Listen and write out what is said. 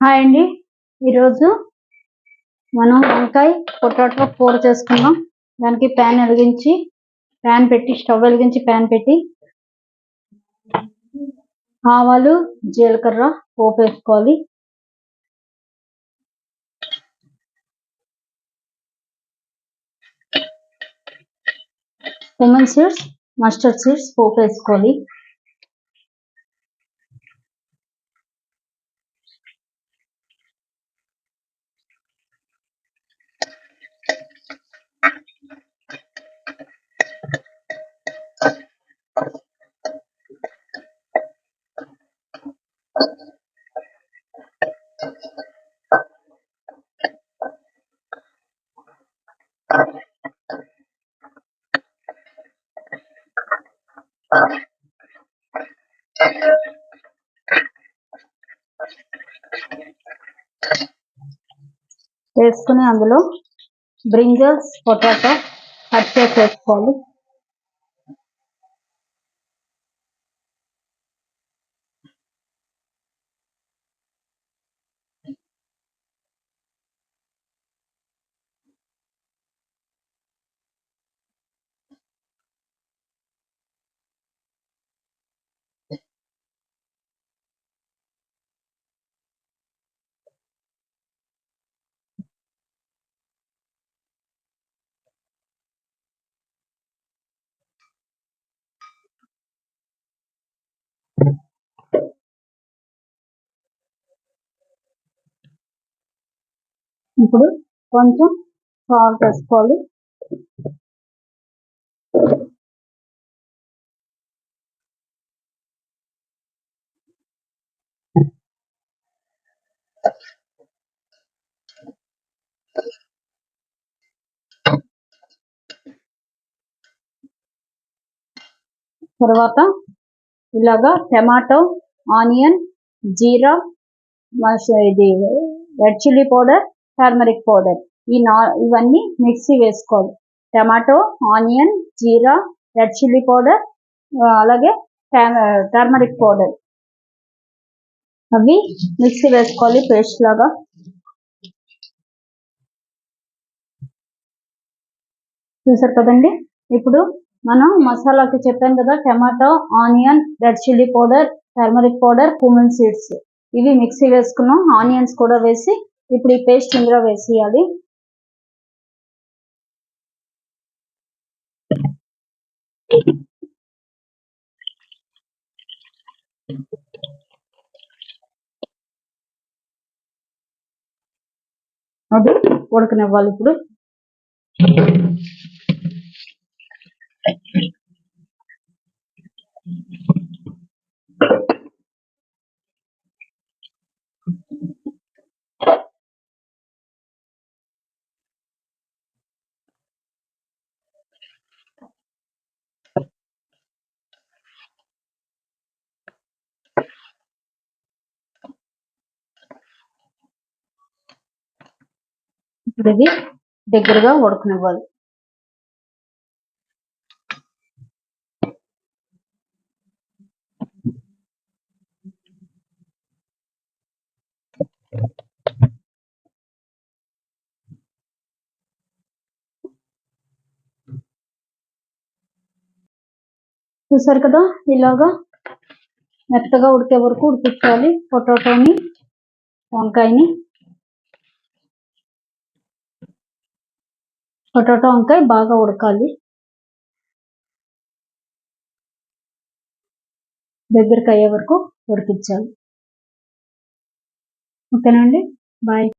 Hi అండి. ఈరోజు మనం వంకాయ పొటాటో కూర చేసుకుందాం. దానికి ప్యాన్ వెలిగించి ప్యాన్ పెట్టి స్టవ్ వెలిగించి ప్యాన్ పెట్టి ఆవాలు జీలకర్ర పోపు వేసుకోవాలి. లెమన్ సీడ్స్ మస్టర్డ్ సీడ్స్ పోపు వేసుకోవాలి. వేసుకుని అందులో బ్రింజల్స్ పొటాటో కట్ చేసి వేసుకోవాలి. ఇప్పుడు కొంచెం సాల్ట్ వేసుకోవాలి. తర్వాత ఇలాగా టమాటో ఆనియన్ జీరా ఇది red chilli powder turmeric powder ఈ నా ఇవన్నీ మిక్సీ వేసుకోవాలి. Tomato onion jeera red chilli powder అలాగే టర్మరిక్ పౌడర్ అవి మిక్సీ వేసుకోవాలి పేస్ట్ లాగా. చూసారు కదండి? ఇప్పుడు మనం మసాలాకి చెప్పాను కదా tomato onion red chilli powder turmeric powder cumin seeds ఇవి మిక్సీ వేసుకున్నాం. ఆనియన్స్ కూడా వేసి ఇప్పుడు ఈ పేస్ట్ ఇందులో వేసేయాలి. అది ఉడకనివ్వాలి ఇప్పుడు. ఇప్పుడు ఇది దగ్గరగా ఉడకనివ్వాలి. చూసారు కదా ఇలాగా మెత్తగా ఉడికే వరకు ఉడికించాలి. పొటాటోని వంకాయని పొటాటో వంకాయ బాగా ఉడకాలి. దగ్గరికి అయ్యే వరకు ఉడికించాలి. ఓకేనండి బాయ్.